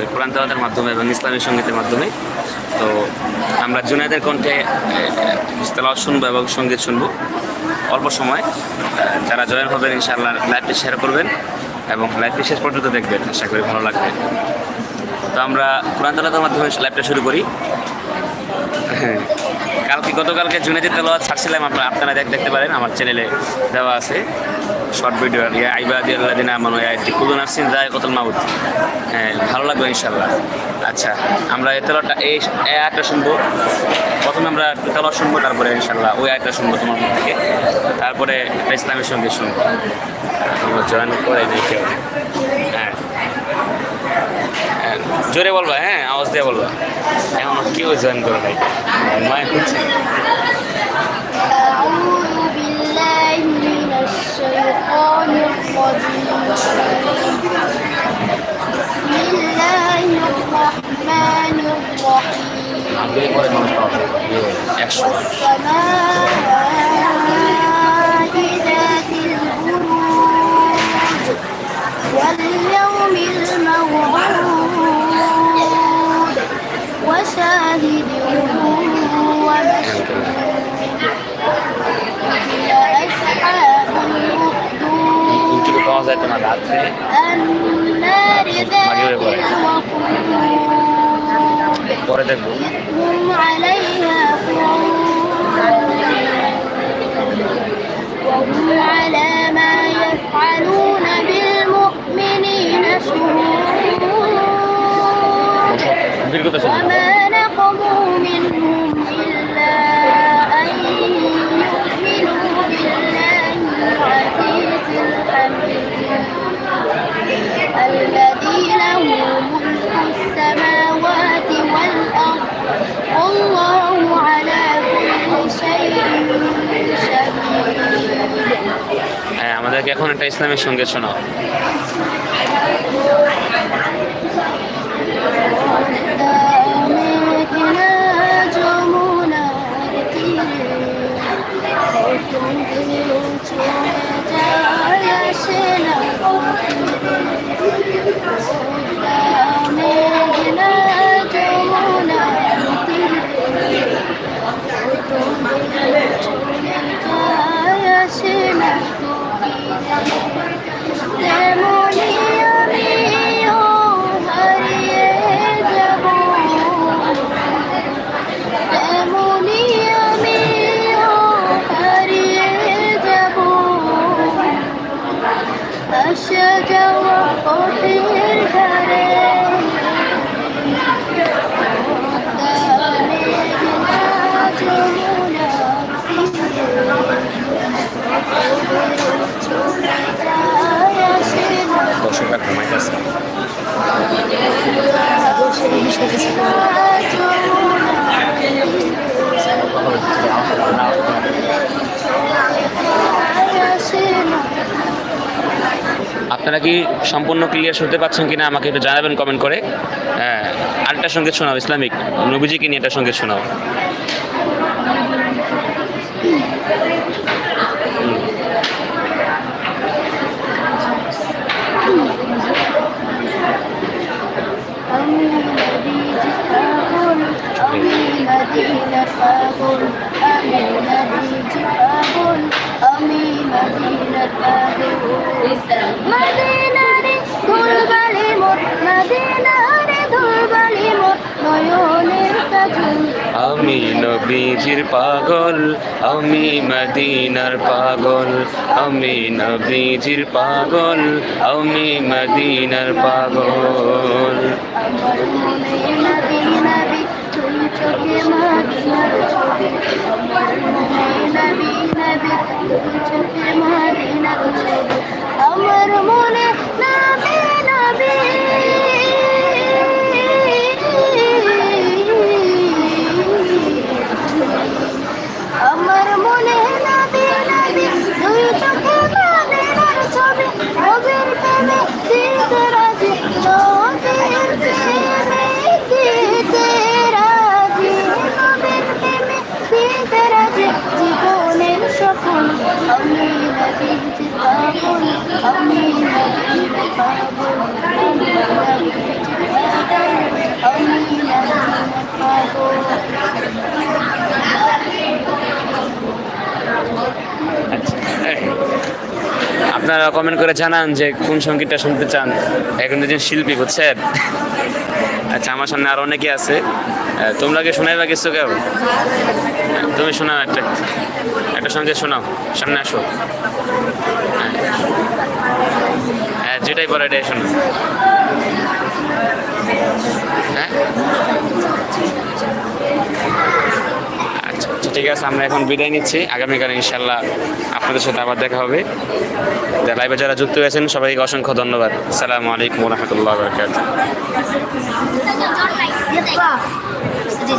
আমাদের কোরআন তেলাওয়াতের মাধ্যমে এবং ইসলামী সঙ্গীতের মাধ্যমে। তো আমরা জুনাইদের কণ্ঠে তেলাওয়াত শুনব এবং সংগীত শুনব। অল্প সময় যারা জয়েন হবেন ইনশাআল্লাহ লাইভটি শেয়ার করবেন এবং লাইভটি শেষ পর্যন্ত দেখবেন। আশা করি ভালো লাগবে। তো আমরা কোরআন তেলাওয়াতের মাধ্যমে লাইভটা শুরু করি। হ্যাঁ কালকে, গতকালকে জুনেদি তেলাওয়াত ছাড়ছিলাম, আপনারা আপনারা দেখ, দেখতে পারেন, আমার চ্যানেলে দেওয়া আছে। শর্ট ভিডিও ইয়া আইবা দিয়াল্লা দিন আমার আয়াতি কুলু নাফসিন যায় মাউত। হ্যাঁ ভালো লাগবে ইনশাল্লাহ আচ্ছা আমরা এই তেলাটা এই আয়টা শুনব। প্রথমে আমরা তেলাওয়াত শুনব তারপরে ইনশাল্লাহ ওই আয়টা শুনব তোমার মুখ থেকে। তারপরে একটা ইসলামের সঙ্গে শুনব। আমরা জয়েন করে দিই কেউ। হ্যাঁ। হ্যাঁ, জোরে বলবা হ্যাঁ আওয়াজ দিয়ে বলবা। এখন কেউ জয়েন করে নাই। মায় হচ্ছে। الرحيم আগে পরে মানুষ পাওয়া যায় একশো والسماء ذات البروج واليوم الموعود وشاهد ومشهود أصحاب الأخدود ইউটিউবে পাওয়া যায় তোমার রাত্রে النار ذات الوقود পরে দেখবো هم عليها قعود وهم على হ্যাঁ এখন একটা ইসলামের সঙ্গে শোনাও। আপনারা কি সম্পূর্ণ ক্লিয়ার শুনতে পাচ্ছেন কিনা আমাকে একটু জানাবেন কমেন্ট করে। আরেকটা সংগীত শোনাও, ইসলামিক। নবীজিকে নিয়ে একটা সংগীত শোনাও। মদিনারে ধুলবালি মোর মদিনারে ধুলবালি মোর নয়নের কাজল আমি নবীজির পাগল আমি মদিনার পাগল আমি নবীজির পাগল আমি মদিনার পাগল। আমার মনে নবী নবী তুই চোখে আমার মনে নবী আপনারা কমেন্ট করে জানান যে কোন সঙ্গীতটা শুনতে চান। এখন দুজন শিল্পী, বুঝছেন? আচ্ছা আমার সামনে আরও অনেকে আছে। তোমরা কি শোনাইবা কিছু কেউ? তুমি শোনাও একটা। একটা সঙ্গে শোনাও, সামনে আসো। হ্যাঁ। যেটাই পরে এটাই শোনো হ্যাঁ আচ্ছা আচ্ছা, ঠিক আছে, আমরা এখন বিদায় নিচ্ছি। আগামীকাল ইনশাল্লাহ আপনাদের সাথে আবার দেখা হবে। লাইভে যারা যুক্ত হয়েছেন, সবাইকে অসংখ্য ধন্যবাদ। আসসালামু আলাইকুম রহমতুল্লাহ বরকাত. Sedih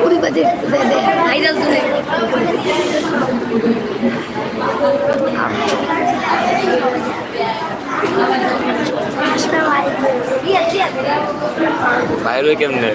কুড়ি বাজে ভাইরাল তুলে বাইরে। কেমনে?